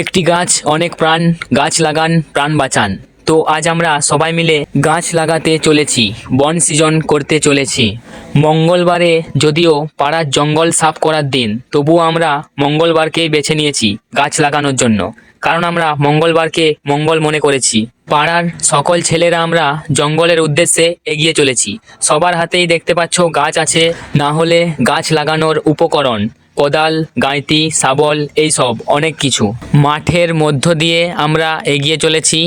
একটি গাছ, অনেক প্রাণ, গাছ লাগান, প্রাণ বাঁচান। তো আজ আমরা সবাই মিলে গাছ লাগাতে চলেছি, বন সৃজন করতে চলেছি। মঙ্গলবারে যদিও পাড়ার জঙ্গল সাফ করার দিন, তবুও আমরা মঙ্গলবারকেই বেছে নিয়েছি গাছ লাগানোর জন্য। কারণ আমরা মঙ্গলবারকে মঙ্গল মনে করেছি। পাড়ার সকল ছেলেরা আমরা জঙ্গলের উদ্দেশ্যে এগিয়ে চলেছি। সবার হাতেই দেখতে পাচ্ছ গাছ আছে, না হলে গাছ লাগানোর উপকরণ। কোদাল, গাঁইতি শাবল এইসব, অনেক কিছু। মাঠের মধ্য দিয়ে আমরা এগিয়ে চলেছি।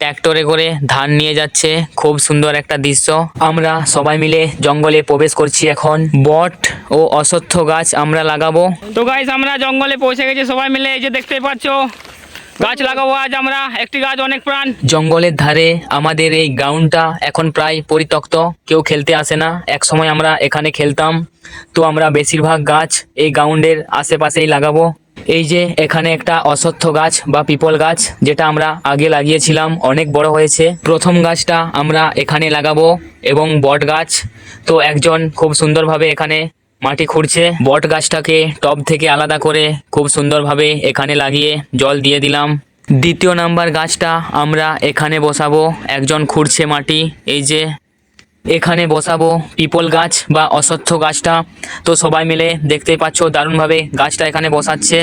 ট্র্যাক্টরে করে ধান নিয়ে যাচ্ছে। খুব সুন্দর একটা দৃশ্য। আমরা সবাই মিলে জঙ্গলে প্রবেশ করছি এখন। বট ও অশ্বত্থ গাছ আমরা লাগাবো। তো গাইস আমরা জঙ্গলে পৌঁছে গেছি। সবাই মিলে এই যে দেখতে পাচ্ছ। গাছ লাগাবো আজ আমরা, একটি গাছ অনেক প্রাণ। জঙ্গলের ধারে আমাদের এই গ্রাউন্ডটা এখন প্রায় পরিত্যক্ত, কেউ খেলতে আসে না, এক সময় আমরা এখানে খেলতাম, তো আমরা বেশিরভাগ গাছ এই গ্রাউন্ডের আশেপাশেই লাগাবো। এই যে এখানে একটা অশ্বত্থ গাছ বা পিপল গাছ, যেটা আমরা আগে লাগিয়েছিলাম, অনেক বড় হয়েছে। প্রথম গাছটা আমরা এখানে লাগাবো, এবং বট গাছ, তো একজন খুব সুন্দরভাবে এখানে মাটি খুঁড়ছে। বট গাছটাকে টব থেকে আলাদা করে খুব সুন্দরভাবে এখানে লাগিয়ে জল দিয়ে দিলাম। দ্বিতীয় নাম্বার গাছটা আমরা এখানে বসাবো। একজন খুঁড়ছে মাটি। এই যে এখানে বসাবো পিপল গাছ বা অশ্বত্থ গাছটা। তো সবাই মিলে দেখতে পাচ্ছ দারুণভাবে গাছটা এখানে বসাচ্ছে।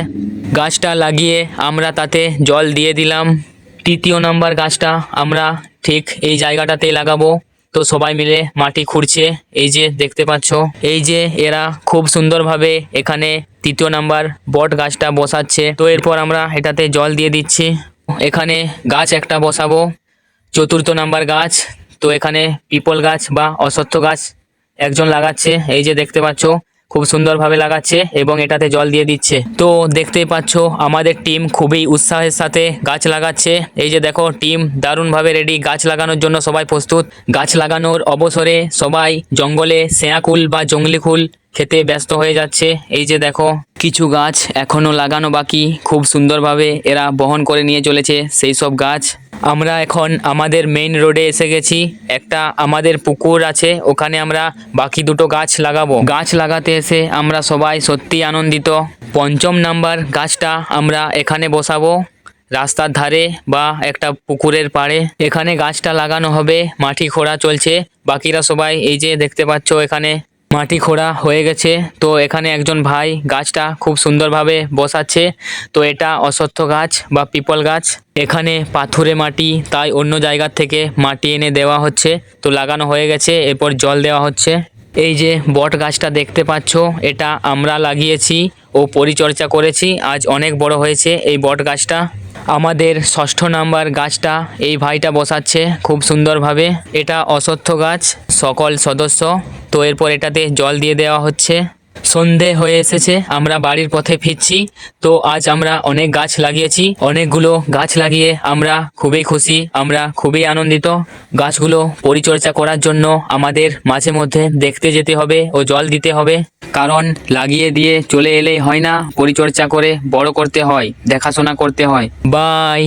গাছটা লাগিয়ে আমরা তাতে জল দিয়ে দিলাম। তৃতীয় নাম্বার গাছটা আমরা ঠিক এই জায়গাটাতে লাগাবো। তো সবাই মিলে মাটি খুঁড়ছে। এই যে দেখতে পাচ্ছ, এই যে এরা খুব সুন্দরভাবে এখানে তৃতীয় নাম্বার বট গাছটা বসাচ্ছে। তো এরপর আমরা এটাতে জল দিয়ে দিচ্ছি। এখানে গাছ একটা বসাবো। চতুর্থ নাম্বার গাছ, তো এখানে পিপল গাছ বা অশ্বত্থ গাছ একজন লাগাচ্ছে। এই যে দেখতে পাচ্ছ খুব সুন্দরভাবে লাগাচ্ছে এবং এটাতে জল দিয়ে দিচ্ছে। তো দেখতেই পাচ্ছ, আমাদের টিম খুবই উৎসাহের সাথে গাছ লাগাচ্ছে। এই যে দেখো টিম দারুণভাবে রেডি গাছ লাগানোর জন্য সবাই প্রস্তুত। গাছ লাগানোর অবসরে সবাই জঙ্গলে সেয়াকুল বা জঙ্গলি ফুল খেতে ব্যস্ত হয়ে যাচ্ছে। এই যে দেখো, কিছু গাছ এখনও লাগানো বাকি। খুব সুন্দরভাবে এরা বহন করে নিয়ে চলেছে সেই সব গাছ। আমরা এখন আমাদের মেইন রোডে এসে গেছি। একটা আমাদের পুকুর আছে, ওখানে আমরা বাকি দুটো গাছ লাগাবো। গাছ লাগাতে এসে আমরা সবাই সত্যি আনন্দিত। পঞ্চম নাম্বার গাছটা আমরা এখানে বসাবো, রাস্তার ধারে বা একটা পুকুরের পাড়ে। এখানে গাছটা লাগানো হবে, মাটি খোঁড়া চলছে। বাকিরা সবাই এই যে দেখতে পাচ্ছ এখানে মাটি খোঁড়া হয়ে গেছে। তো এখানে একজন ভাই গাছটা খুব সুন্দরভাবে বসাচ্ছে। তো এটা অশ্বত্থ গাছ বা পিপল গাছ। এখানে পাথুরে মাটি, তাই অন্য জায়গার থেকে মাটি এনে দেওয়া হচ্ছে। তো লাগানো হয়ে গেছে, এরপর জল দেওয়া হচ্ছে। এই যে বট গাছটা দেখতে পাচ্ছ, এটা আমরা লাগিয়েছি ও পরিচর্যা করেছি। আজ অনেক বড় হয়েছে এই বট গাছটা। আমাদের ষষ্ঠ নাম্বার গাছটা এই ভাইটা বসাচ্ছে খুব সুন্দরভাবে। এটা অশ্বত্থ গাছ, সকল সদস্য। তো এরপর এটাতে জল দিয়ে দেওয়া হচ্ছে। সন্ধে হয়ে এসেছে, আমরা বাড়ির পথে ফিরছি। তো আজ আমরা অনেক গাছ লাগিয়েছি, অনেকগুলো গাছ লাগিয়ে আমরা খুবই খুশি, আমরা খুবই আনন্দিত। গাছগুলো পরিচর্যা করার জন্য আমাদের মাঝে মধ্যে দেখতে যেতে হবে ও জল দিতে হবে। কারণ লাগিয়ে দিয়ে চলে এলেই হয় না, পরিচর্যা করে বড় করতে হয়, দেখাশোনা করতে হয়। বাই।